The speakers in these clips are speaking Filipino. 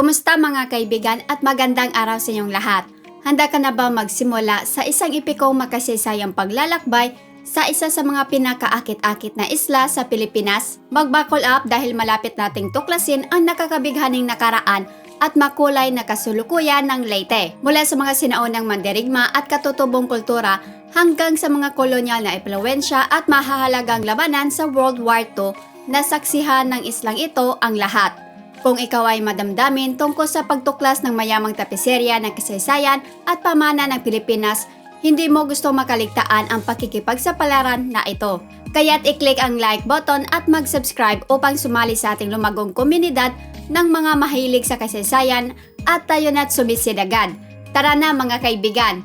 Kumusta mga kaibigan at magandang araw sa inyong lahat? Handa ka na ba magsimula sa isang ipikong makasaysayang paglalakbay sa isa sa mga pinakaakit-akit na isla sa Pilipinas? Mag-buckle up dahil malapit nating tuklasin ang nakakabighaning nakaraan at makulay na kasulukuyan ng Leyte. Mula sa mga sinaunang mandirigma at katutubong kultura hanggang sa mga kolonyal na impluensya at mahahalagang labanan sa World War II, nasaksihan ng islang ito ang lahat. Kung ikaw ay madamdamin tungkol sa pagtuklas ng mayamang tapiserya ng kasaysayan at pamana ng Pilipinas, hindi mo gusto makaligtaan ang pakikipagsapalaran na ito. Kaya't i-click ang like button at mag-subscribe upang sumali sa ating lumagong komunidad ng mga mahilig sa kasaysayan at tayo na't sumisid agad. Tara na mga kaibigan!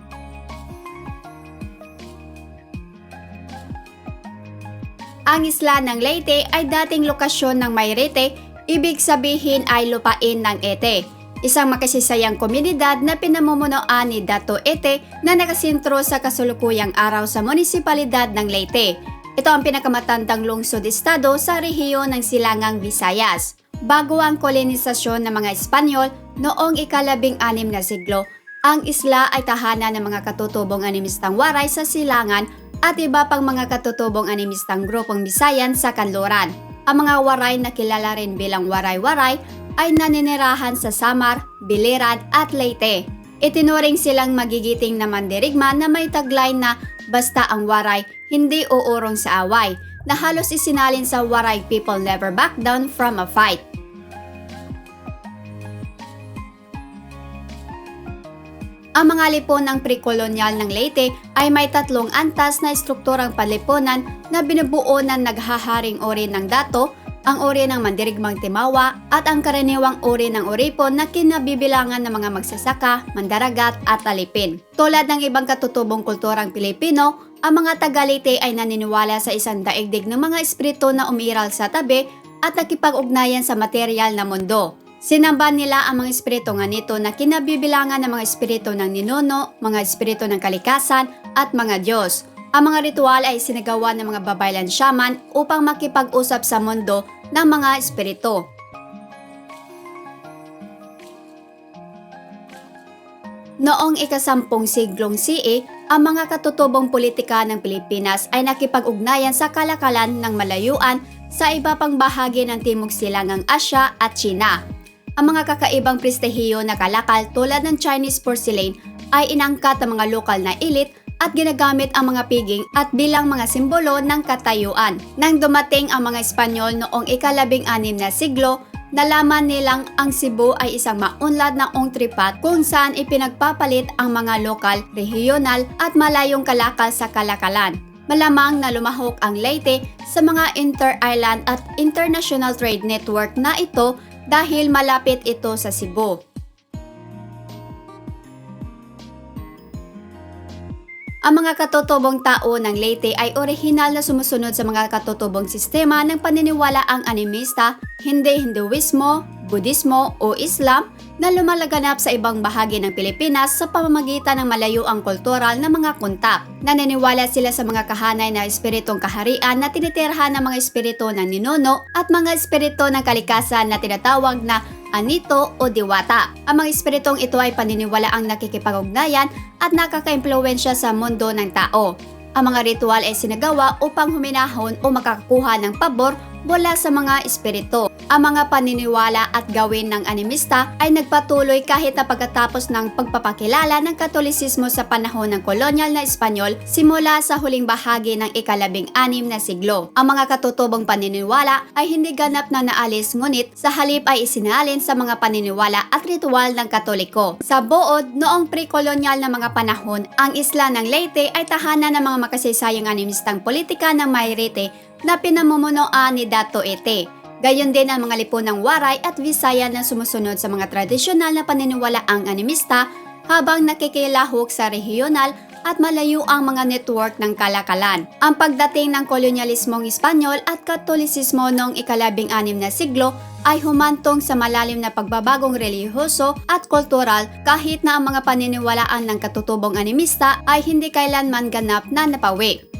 Ang isla ng Leyte ay dating lokasyon ng Mayrete, ibig sabihin ay lupain ng Ete. Isang makasisayang komunidad na pinamumunuan ni Dato Ete na nakasintro sa kasulukuyang araw sa munisipalidad ng Leyte. Ito ang pinakamatandang lungsod-estado sa rehiyon ng Silangang Visayas. Bago ang kolonisasyon ng mga Espanyol noong ikalabing anim na siglo, ang isla ay tahanan ng mga katutubong animistang waray sa Silangan at iba pang mga katutubong animistang grupong Bisayan sa Kanluran. Ang mga waray na kilala rin bilang waray-waray ay naninirahan sa Samar, Biliran at Leyte. Itinuring silang magigiting na mandirigma na may taglay na basta ang waray hindi uurong sa away na halos isinalin sa waray people never back down from a fight. Ang mga liponang prekolonyal ng Leyte ay may tatlong antas na estrukturang panlipunan na binubuo ng naghaharing uri ng dato, ang uri ng mandirigmang timawa at ang karaniwang uri ng uripon na kinabibilangan ng mga magsasaka, mandaragat at alipin. Tulad ng ibang katutubong kulturang Pilipino, ang mga taga-Leyte ay naniniwala sa isang daigdig ng mga espiritu na umiral sa tabi at nakipag-ugnayan sa material na mundo. Sinamba nila ang mga espiritu nga nito na kinabibilangan ng mga espiritu ng ninuno, mga espiritu ng kalikasan at mga Diyos. Ang mga ritual ay sinagawa ng mga babaylan shaman upang makipag-usap sa mundo ng mga espiritu. Noong ikasampung siglong CE, ang mga katutubong politika ng Pilipinas ay nakipag-ugnayan sa kalakalan ng malayuan sa iba pang bahagi ng Timog Silangang Asya at China. Ang mga kakaibang prestihiyo na kalakal tulad ng Chinese porcelain ay inangkat ng mga lokal na elite at ginagamit ang mga piging at bilang mga simbolo ng katayuan. Nang dumating ang mga Espanyol noong ikalabing anim na siglo, nalaman nilang ang Cebu ay isang maunlad na ongtripat kung saan ipinagpapalit ang mga lokal, regional at malayong kalakal sa kalakalan. Malamang na lumahok ang Leyte sa mga inter-island at international trade network na ito dahil malapit ito sa Cebu. Ang mga katutubong tao ng Leyte ay orihinal na sumusunod sa mga katutubong sistema ng paniniwalaang animista, hindi Hinduismo, Budismo o Islam na lumalaganap sa ibang bahagi ng Pilipinas sa pamamagitan ng malayuang kultural na mga kontak. Naniniwala sila sa mga kahanay na espiritong kaharian na tinitirhan ng mga espiritu ng ninuno at mga espiritu ng kalikasan na tinatawag na anito o diwata. Ang mga espiritong ito ay paniniwalaang nakikipag-ugnayan at nakaka-impluensya sa mundo ng tao. Ang mga ritual ay sinagawa upang huminahon o makakakuha ng pabor mula sa mga espiritu. Ang mga paniniwala at gawin ng animista ay nagpatuloy kahit na pagkatapos ng pagpapakilala ng katolisismo sa panahon ng kolonyal na Espanyol simula sa huling bahagi ng ikalabing anim na siglo. Ang mga katutubong paniniwala ay hindi ganap na naalis ngunit sa halip ay isinalin sa mga paniniwala at ritual ng katoliko. Sa buod, noong pre-kolonyal na mga panahon, ang isla ng Leyte ay tahanan ng mga makasaysayang animistang politika ng Mayrete na pinamumunuan ni Dato Ete. Gayon din ang mga lipunang Waray at Visaya na sumusunod sa mga tradisyonal na paniniwalaang animista habang nakikilahok sa regional at malayo ang mga network ng kalakalan. Ang pagdating ng kolonyalismong Espanyol at Katolisismo noong ikalabing anim na siglo ay humantong sa malalim na pagbabagong relihiyoso at kultural kahit na ang mga paniniwalaan ng katutubong animista ay hindi kailanman ganap na napawi.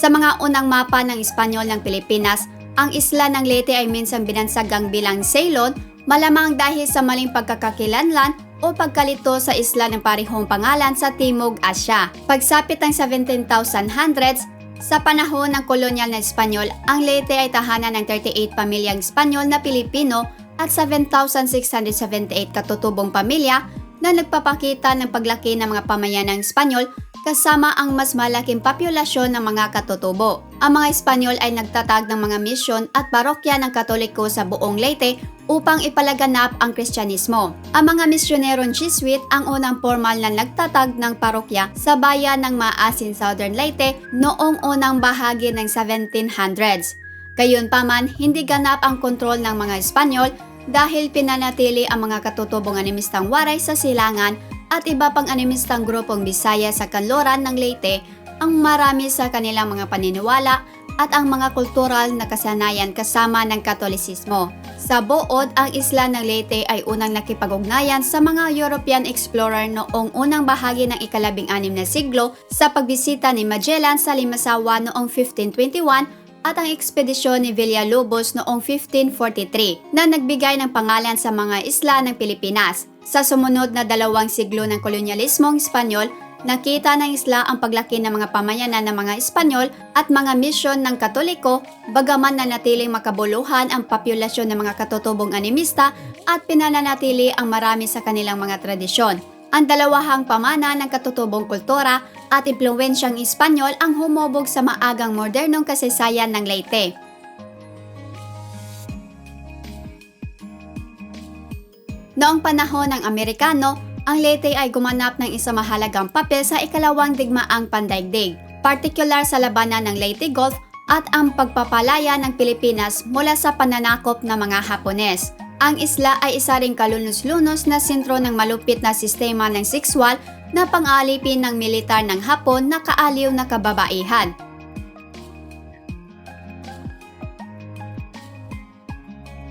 Sa mga unang mapa ng Espanyol ng Pilipinas, Ang isla ng Leyte ay minsan binansagang bilang Ceylon, malamang dahil sa maling pagkakakilanlan o pagkalito sa isla ng parehong pangalan sa Timog Asya. Pagsapit ng 17,000s, sa panahon ng kolonyal na Espanyol, ang Leyte ay tahanan ng 38 pamilyang Espanyol na Pilipino at 7,678 katutubong pamilya na nagpapakita ng paglaki ng mga pamayanang Espanyol kasama ang mas malaking populasyon ng mga katutubo. Ang mga Espanyol ay nagtatag ng mga misyon at parokya ng Katoliko sa buong Leyte upang ipalaganap ang Kristyanismo. Ang mga misyonerong Jesuit ang unang formal na nagtatag ng parokya sa bayan ng Maasin, Southern Leyte noong unang bahagi ng 1700s. Gayunpaman, hindi ganap ang kontrol ng mga Espanyol dahil pinanatili ang mga katutubong animistang waray sa silangan at iba pang animistang grupong Bisaya sa kanluran ng Leyte ang marami sa kanilang mga paniniwala at ang mga kultural na kasanayan kasama ng Katolisismo. Sa buod, ang isla ng Leyte ay unang nakipag-ugnayan sa mga European explorer noong unang bahagi ng ikalabing anim na siglo sa pagbisita ni Magellan sa Limasawa noong 1521 at ang ekspedisyon ni Villalobos noong 1543 na nagbigay ng pangalan sa mga isla ng Pilipinas. Sa sumunod na dalawang siglo ng kolonyalismong Espanyol, nakita ng isla ang paglaki ng mga pamayanan ng mga Espanyol at mga misyon ng Katoliko, bagaman na natiling makabuluhan ang populasyon ng mga katutubong animista at pinananatili ang marami sa kanilang mga tradisyon. Ang dalawahang pamana ng katutubong kultura at impluensyang Espanyol ang humubog sa maagang modernong kasaysayan ng Leyte. Noong panahon ng Amerikano, ang Leyte ay gumanap ng isang mahalagang papel sa ikalawang digmaang pandaigdig, partikular sa labanan ng Leyte Gulf at ang pagpapalaya ng Pilipinas mula sa pananakop ng mga Hapones. Ang isla ay isa ring kalunos-lunos na sentro ng malupit na sistema ng sexual na pang-alipin ng militar ng Hapon na kaaliw na kababaihan.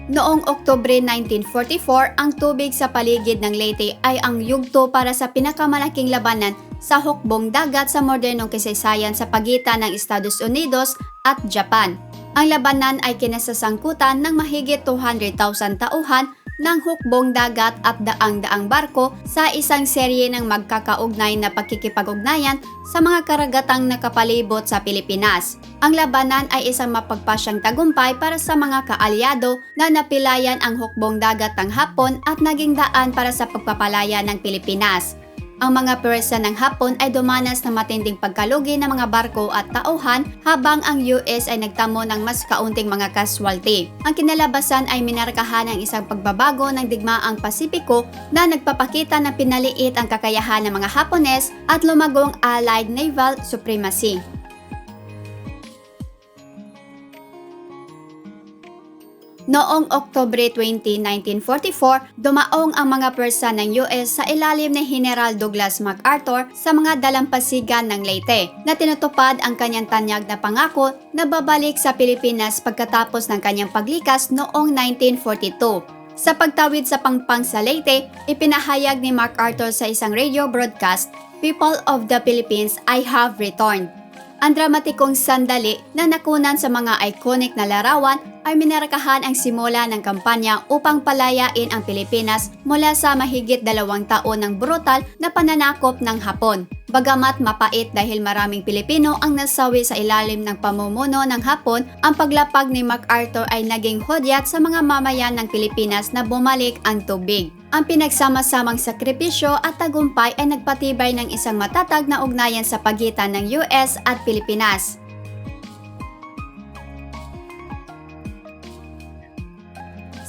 Noong Oktubre 1944, ang tubig sa paligid ng Leyte ay ang yugto para sa pinakamalaking labanan sa hukbong dagat sa modernong kasaysayan sa pagitan ng Estados Unidos at Japan. Ang labanan ay kinasasangkutan ng mahigit 200,000 tauhan ng hukbong dagat at daang-daang barko sa isang serye ng magkakaugnay na pagkikipag-ugnayan sa mga karagatang nakapalibot sa Pilipinas. Ang labanan ay isang mapagpasyang tagumpay para sa mga kaalyado na napilayan ang hukbong dagat ng Hapon at naging daan para sa pagpapalaya ng Pilipinas. Ang mga pwersa ng Hapon ay dumanas ng matinding pagkalugi ng mga barko at tauhan habang ang US ay nagtamo ng mas kaunting mga casualty. Ang kinalabasan ay minarkahan ng isang pagbabago ng digmaang Pasipiko na nagpapakita na pinaliit ang kakayahan ng mga Hapones at lumagong Allied naval supremacy. Noong Oktobre 20, 1944, dumaong ang mga persa ng US sa ilalim ni General Douglas MacArthur sa mga dalampasigan ng Leyte na tinutupad ang kanyang tanyag na pangako na babalik sa Pilipinas pagkatapos ng kanyang paglikas noong 1942. Sa pagtawid sa pangpang sa Leyte, ipinahayag ni MacArthur sa isang radio broadcast, People of the Philippines, I have returned. Ang dramatikong sandali na nakunan sa mga iconic na larawan ay minarakahan ang simula ng kampanya upang palayain ang Pilipinas mula sa mahigit dalawang taon ng brutal na pananakop ng Hapon. Bagamat mapait dahil maraming Pilipino ang nasawi sa ilalim ng pamumuno ng Hapon, ang paglapag ni MacArthur ay naging hudyat sa mga mamayan ng Pilipinas na bumalik ang tubig. Ang pinagsama-samang sakripisyo at tagumpay ay nagpatibay ng isang matatag na ugnayan sa pagitan ng US at Pilipinas.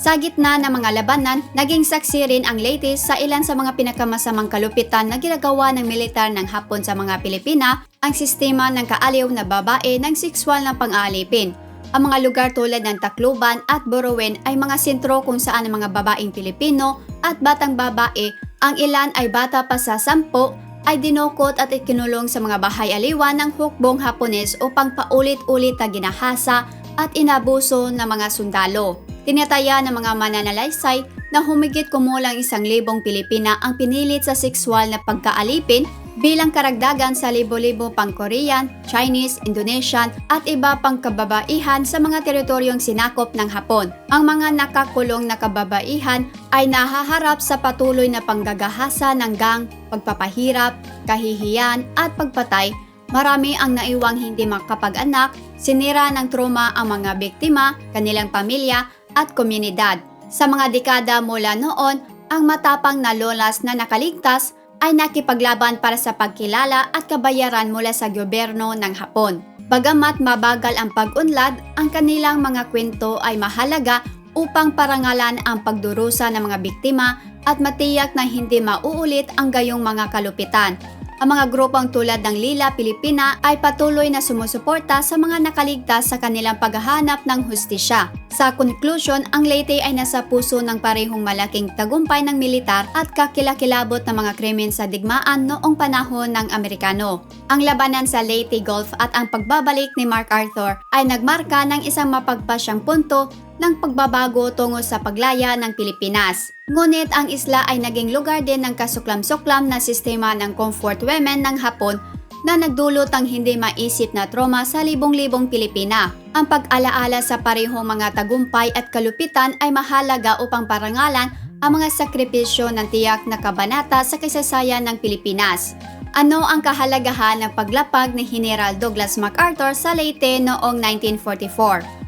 Sa gitna ng mga labanan, naging saksi rin ang Leyte sa ilan sa mga pinakamasamang kalupitan na ginagawa ng militar ng Hapon sa mga Pilipina, ang sistema ng kaaliw na babae ng sexual na pang-aalipin. Ang mga lugar tulad ng Tacloban at Borowen ay mga sentro kung saan ang mga babaeng Pilipino at batang babae, ang ilan ay bata pa sa sampo, ay dinukot at ikinulong sa mga bahay aliwan ng hukbong Hapones upang paulit-ulit na ginahasa at inabuso ng mga sundalo. Tinataya ng mga mananalaysay na humigit kumulang isang libong Pilipina ang pinilit sa sexual na pagkaalipin bilang karagdagan sa libo-libo pang Korean, Chinese, Indonesian at iba pang kababaihan sa mga teritoryong sinakop ng Hapon. Ang mga nakakulong na kababaihan ay nahaharap sa patuloy na panggagahasa ng gang, pagpapahirap, kahihiyan at pagpatay Marami ang naiwang hindi makapag-anak, sinira ng trauma ang mga biktima, kanilang pamilya at komunidad. Sa mga dekada mula noon, ang matapang na lolas na nakaligtas ay nakipaglaban para sa pagkilala at kabayaran mula sa gobyerno ng Hapon. Bagamat mabagal ang pag-unlad, ang kanilang mga kwento ay mahalaga upang parangalan ang pagdurusa ng mga biktima at matiyak na hindi mauulit ang gayong mga kalupitan. Ang mga grupong tulad ng Lila Pilipina ay patuloy na sumusuporta sa mga nakaligtas sa kanilang paghahanap ng hustisya. Sa conclusion, ang Leyte ay nasa puso ng parehong malaking tagumpay ng militar at kakilakilabot ng mga krimen sa digmaan noong panahon ng Amerikano. Ang labanan sa Leyte Gulf at ang pagbabalik ni Mark Arthur ay nagmarka ng isang mapagpasyang punto ng pagbabago tungo sa paglaya ng Pilipinas. Ngunit ang isla ay naging lugar din ng kasuklam-suklam na sistema ng comfort women ng Hapon na nagdulot ng hindi maisip na trauma sa libong-libong Pilipina. Ang pag-alaala sa parehong mga tagumpay at kalupitan ay mahalaga upang parangalan ang mga sakripisyo ng tiyak na kabanata sa kasaysayan ng Pilipinas. Ano ang kahalagahan ng paglapag ni General Douglas MacArthur sa Leyte noong 1944?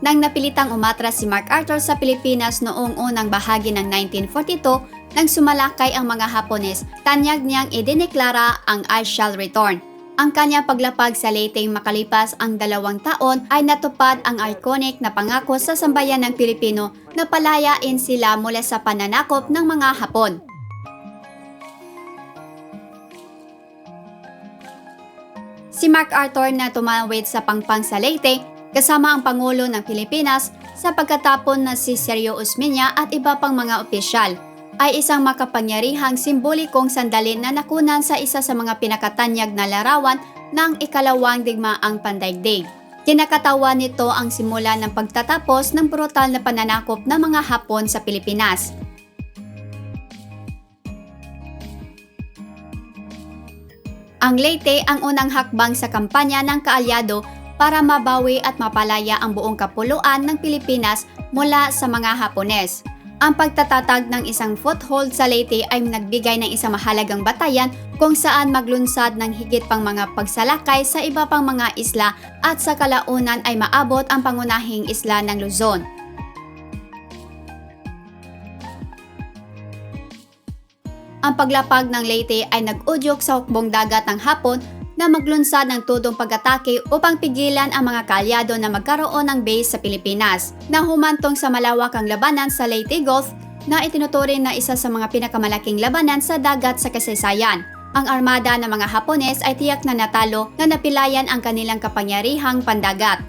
Nang napilitang umatras si Mark Arthur sa Pilipinas noong unang bahagi ng 1942, nang sumalakay ang mga Hapones, tanyag niyang idineklara ang I shall return. Ang kanyang paglapag sa Leyte makalipas ang dalawang taon ay natupad ang iconic na pangako sa sambayan ng Pilipino na palayain sila mula sa pananakop ng mga Hapon. Si Mark Arthur na tumawid sa pangpang sa Leyte kasama ang Pangulo ng Pilipinas sa pagkatapon na si Sergio Usmeña at iba pang mga opisyal ay isang makapangyarihang simbolikong sandalin na nakunan sa isa sa mga pinakatanyag na larawan ng ikalawang digmaang pandaigdig. Kinakatawa nito ang simula ng pagtatapos ng brutal na pananakop ng mga Hapon sa Pilipinas. Ang Leyte ang unang hakbang sa kampanya ng kaalyado para mabawi at mapalaya ang buong kapuluan ng Pilipinas mula sa mga Hapones. Ang pagtatatag ng isang foothold sa Leyte ay nagbigay ng isang mahalagang batayan kung saan maglunsad ng higit pang mga pagsalakay sa iba pang mga isla at sa kalaunan ay maabot ang pangunahing isla ng Luzon. Ang paglapag ng Leyte ay nag-udyok sa hukbong dagat ng Hapon na maglunsad ng tudong pag-atake upang pigilan ang mga kaalyado na magkaroon ng base sa Pilipinas na humantong sa malawakang labanan sa Leyte Gulf na itinuturing na isa sa mga pinakamalaking labanan sa dagat sa kasaysayan. Ang armada ng mga Hapones ay tiyak na natalo na napilayan ang kanilang kapangyarihang pandagat.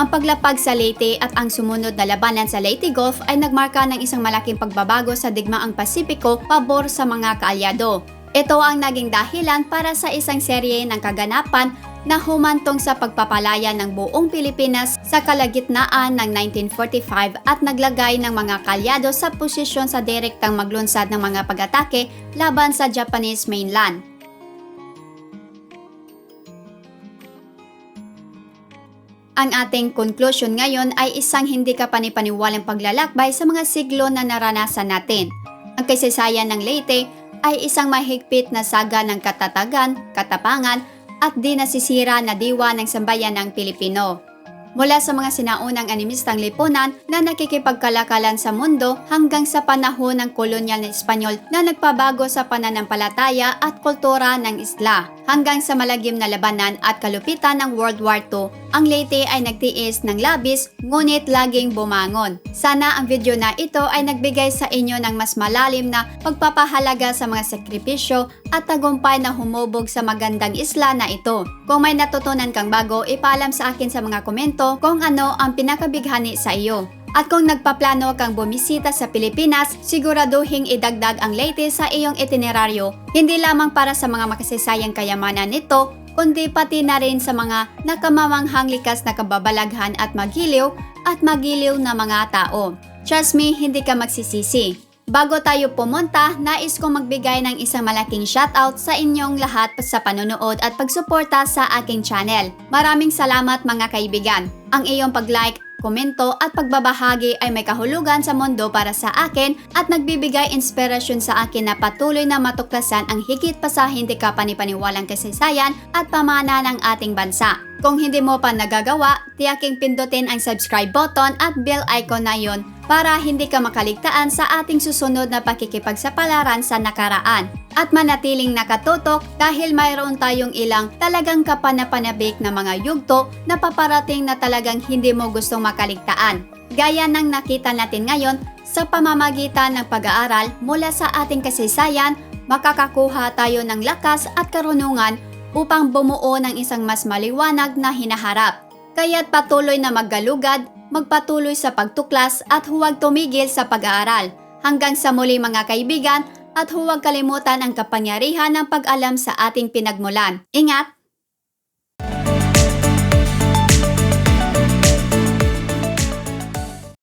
Ang paglapag sa Leyte at ang sumunod na labanan sa Leyte Gulf ay nagmarka ng isang malaking pagbabago sa digmaang Pasipiko pabor sa mga kaalyado. Ito ang naging dahilan para sa isang serye ng kaganapan na humantong sa pagpapalaya ng buong Pilipinas sa kalagitnaan ng 1945 at naglagay ng mga kalyado sa posisyon sa direktang maglunsad ng mga pag-atake laban sa Japanese mainland. Ang ating conclusion ngayon ay isang hindi kapanipaniwalang paglalakbay sa mga siglo na naranasan natin. Ang kasaysayan ng Leyte ay isang mahigpit na saga ng katatagan, katapangan at di nasisira na diwa ng sambayan ng Pilipino. Mula sa mga sinaunang animistang lipunan na nakikipagkalakalan sa mundo hanggang sa panahon ng kolonyal na Espanyol na nagpabago sa pananampalataya at kultura ng isla. Hanggang sa malagim na labanan at kalupitan ng World War II, ang Leyte ay nagtiis ng labis ngunit laging bumangon. Sana ang video na ito ay nagbigay sa inyo ng mas malalim na pagpapahalaga sa mga sakripisyo at tagumpay na humubog sa magandang isla na ito. Kung may natutunan kang bago, ipaalam sa akin sa mga komento kung ano ang pinakabighani sa iyo. At kung nagpaplano kang bumisita sa Pilipinas, siguraduhing idagdag ang Leyte sa iyong itineraryo, hindi lamang para sa mga makasaysayang kayamanan nito, kundi pati na rin sa mga nakamamanghang likas na kababalaghan at magiliw at magiliw na mga tao. Trust me, hindi ka magsisisi. Bago tayo pumunta, nais kong magbigay ng isang malaking shoutout sa inyong lahat sa panonood at pagsuporta sa aking channel. Maraming salamat mga kaibigan. Ang iyong pag-like, komento at pagbabahagi ay may kahulugan sa mundo para sa akin at nagbibigay inspirasyon sa akin na patuloy na matuklasan ang higit pa sa hindi ka panipaniwalang kasaysayan at pamana ng ating bansa. Kung hindi mo pa nagagawa, tiyaking pindutin ang subscribe button at bell icon na yon para hindi ka makaligtaan sa ating susunod na pakikipagsapalaran sa nakaraan at manatiling nakatutok dahil mayroon tayong ilang talagang kapanapanabik na mga yugto na paparating na talagang hindi mo gustong makaligtaan. Gaya ng nakita natin ngayon sa pamamagitan ng pag-aaral mula sa ating kasaysayan, makakakuha tayo ng lakas at karunungan upang bumuo ng isang mas maliwanag na hinaharap. Kaya't patuloy na maggalugad, magpatuloy sa pagtuklas at huwag tumigil sa pag-aaral. Hanggang sa muli mga kaibigan at huwag kalimutan ang kapangyarihan ng pag-alam sa ating pinagmulan. Ingat!